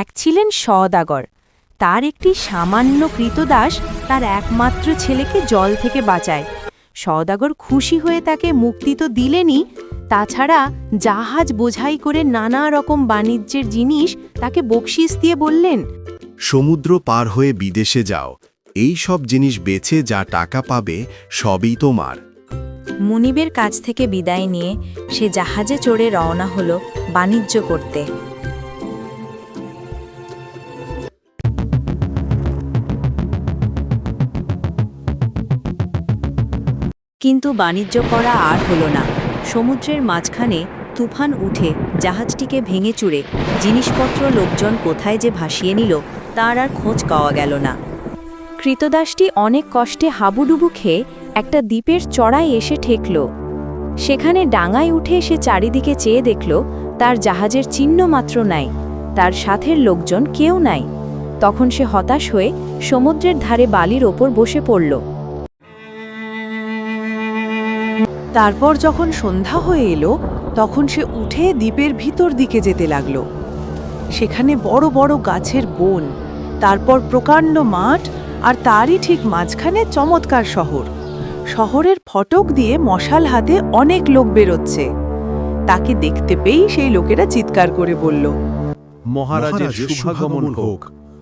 এক ছিলেন সওদাগর। তার একটি সামান্য কৃতদাস তার একমাত্র ছেলেকে জল থেকে বাঁচায়। সওদাগর খুশি হয়ে তাকে মুক্তি তো দিলেনই তাছাড়া জাহাজ বোঝাই করে নানা রকম বাণিজ্যের জিনিস তাকে বকশিস দিয়ে বললেন সমুদ্র পার হয়ে বিদেশে যাও এই সব জিনিস বেছে যা টাকা পাবে সবই তোমার। মুনিবের কাছ থেকে বিদায় নিয়ে সে জাহাজে চড়ে রওনা হলো বাণিজ্য করতে। কিন্তু বাণিজ্য করা আর হলো না। সমুদ্রের মাঝখানে তুফান উঠে জাহাজটিকে ভেঙে চুরে জিনিসপত্র লোকজন কোথায় যে ভাসিয়ে নিল, তার আর খোঁজ পাওয়া গেল না। কৃতদাসটি অনেক কষ্টে হাবুডুবু খেয়ে একটা দ্বীপের চড়াই এসে ঠেকল। সেখানে ডাঙায় উঠে সে চারিদিকে চেয়ে দেখল, তার জাহাজের চিহ্ন মাত্র নাই, তার সাথের লোকজন কেউ নাই। তখন সে হতাশ হয়ে সমুদ্রের ধারে বালির ওপর বসে পড়ল। তারপর যখন সন্ধ্যা হয়ে এলো তখন সে উঠে দ্বীপের ভিতর দিকে যেতে লাগল। সেখানে বড় বড় গাছের বন তারপর প্রকাণ্ড মাঠ আর তারই ঠিক মাঝখানে চমৎকার শহর। শহরের ফটক দিয়ে মশাল হাতে অনেক লোক বেরোচ্ছে। তাকে দেখতে পেয়েই সেই লোকেরা চিৎকার করে বলল মহারাজের শুভাগমন হোক।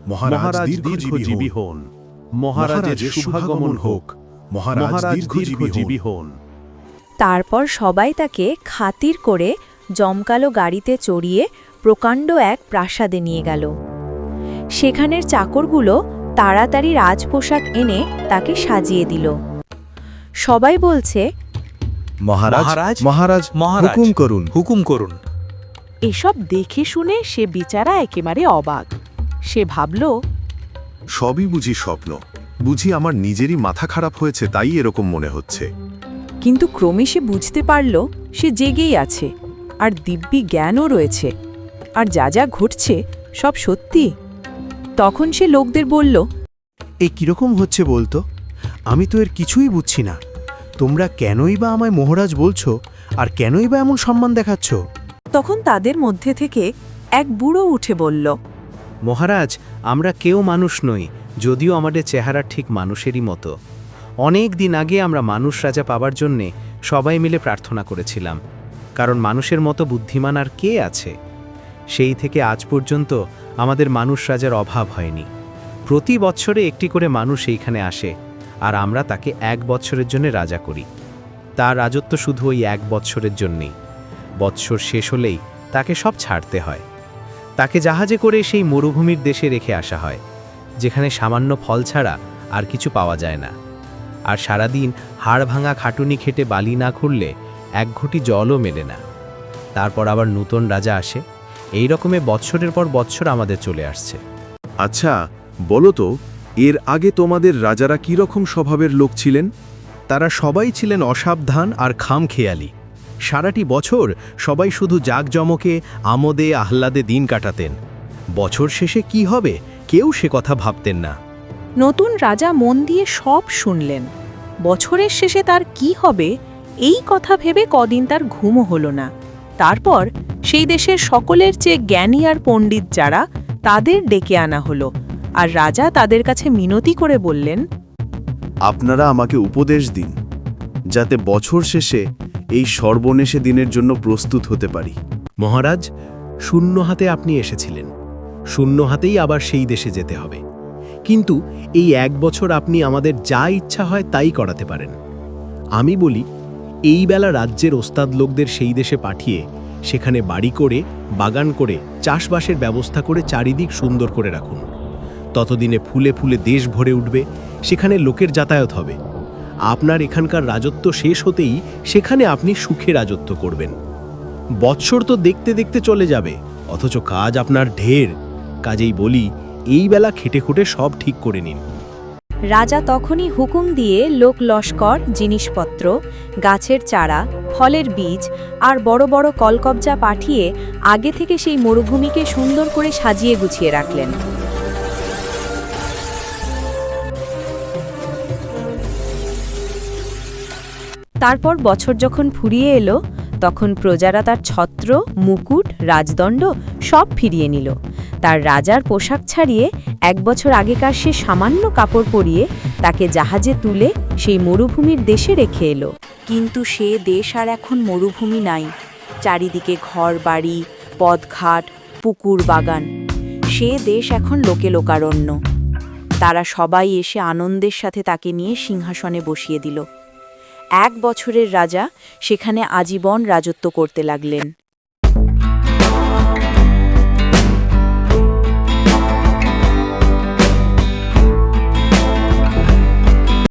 মহারাজ দীর্ঘজীবী হন। মহারাজের শুভাগমন হোক। মহারাজ দীর্ঘজীবী হন। তারপর সবাই তাকে খাতির করে জমকালো গাড়িতে চড়িয়ে প্রকাণ্ড এক প্রাসাদে নিয়ে গেল। সেখানের চাকরগুলো তাড়াতাড়ি রাজপোশাক এনে তাকে সাজিয়ে দিল। সবাই বলছে মহারাজ মহারাজ হুকুম করুন। হুকুম করুন। এসব দেখে শুনে সে বিচারা একেবারে অবাক। সে ভাবল সবই বুঝি স্বপ্ন। বুঝি আমার নিজেরই মাথা খারাপ হয়েছে তাই এরকম মনে হচ্ছে। কিন্তু ক্রমে সে বুঝতে পারল সে জেগেই আছে আর দিব্যি জ্ঞানও রয়েছে আর যা যা ঘটছে সব সত্যি। তখন সে লোকদের বলল এ কীরকম হচ্ছে বলতো? আমি তো এর কিছুই বুঝছি না। তোমরা কেনই বা আমায় মহারাজ বলছো আর কেনই বা এমন সম্মান দেখাচ্ছ? তখন তাদের মধ্যে থেকে এক বুড়ো উঠে বলল মহারাজ আমরা কেউ মানুষ নই যদিও আমাদের চেহারা ঠিক মানুষেরই মতো। অনেক দিন আগে আমরা মানুষ রাজা পাবার জন্যে সবাই মিলে প্রার্থনা করেছিলাম, কারণ মানুষের মতো বুদ্ধিমান আর কে আছে? সেই থেকে আজ পর্যন্ত আমাদের মানুষ রাজার অভাব হয়নি। প্রতি বছরে একটি করে মানুষ এইখানে আসে, আর আমরা তাকে এক বছরের জন্য রাজা করি। তার রাজত্ব শুধু ওই এক বৎসরের জন্যেই। বৎসর শেষ হলেই তাকে সব ছাড়তে হয়। তাকে জাহাজে করে সেই মরুভূমির দেশে রেখে আসা হয়, যেখানে সামান্য ফল ছাড়া আর কিছু পাওয়া যায় না। আর সারাদিন হাড় ভাঙা খাটুনি খেটে বালি না খুললে এক ঘটি জলও মেলে না। তারপর আবার নূতন রাজা আসে। এই রকমে বৎসরের পর বৎসর আমাদের চলে আসছে। আচ্ছা বলো তো এর আগে তোমাদের রাজারা কি রকম স্বভাবের লোক ছিলেন? তারা সবাই ছিলেন অসাবধান আর খামখেয়ালি। সারাটি বছর সবাই শুধু জাঁকজমকে আমোদে আহ্লাদে দিন কাটাতেন। বছর শেষে কি হবে কেউ সে কথা ভাবতেন না। নতুন রাজা মন দিয়ে সব শুনলেন। বছরের শেষে তার কি হবে, এই কথা ভেবে কদিন তার ঘুমও হলো না। তারপর সেই দেশের সকলের চেয়ে জ্ঞানী আর পণ্ডিত যারা, তাদের ডেকে আনা হলো। আর রাজা তাদের কাছে মিনতি করে বললেন, আপনারা আমাকে উপদেশ দিন, যাতে বছর শেষে এই সর্বনেশে দিনের জন্য প্রস্তুত হতে পারি। মহারাজ, শূন্য হাতে আপনি এসেছিলেন। শূন্য হাতেই আবার সেই দেশে যেতে হবে। কিন্তু এই এক বছর আপনি আমাদের যা ইচ্ছা হয় তাই করাতে পারেন। আমি বলি, এই বেলা রাজ্যের ওস্তাদ লোকদের সেই দেশে পাঠিয়ে, সেখানে বাড়ি করে, বাগান করে, চাষবাসের ব্যবস্থা করে চারিদিক সুন্দর করে রাখুন। ততদিনে ফুলে ফুলে দেশ ভরে উঠবে, সেখানে লোকের যাতায়াত হবে। আপনার এখানকার রাজত্ব শেষ হতেই সেখানে আপনি সুখে রাজত্ব করবেন। বৎসর তো দেখতে দেখতে চলে যাবে, অথচ কাজ আপনার ঢের। কাজেই বলি এই বেলা খেটে খুঁটে সব ঠিক করে নিন। রাজা তখনই হুকুম দিয়ে লোক লস্কর, জিনিসপত্র, গাছের চারা, ফলের বীজ আর বড় বড় কলকবজা পাঠিয়ে আগে থেকে সেই মরুভূমিকে সুন্দর করে সাজিয়ে গুছিয়ে রাখলেন। তারপর বছর যখন ফুরিয়ে এলো, তখন প্রজারা তার ছত্র, মুকুট, রাজদণ্ড সব ফিরিয়ে নিল। তার রাজার পোশাক ছাড়িয়ে এক বছর আগেকার সে সামান্য কাপড় পরিয়ে তাকে জাহাজে তুলে সেই মরুভূমির দেশে রেখে এলো। কিন্তু সে দেশ আর এখন মরুভূমি নাই। চারিদিকে ঘর বাড়ি পদঘাট পুকুর বাগান। সে দেশ এখন লোকে লোকারণ্য। তারা সবাই এসে আনন্দের সাথে তাকে নিয়ে সিংহাসনে বসিয়ে দিল। এক বছরের রাজা সেখানে আজীবন রাজত্ব করতে লাগলেন।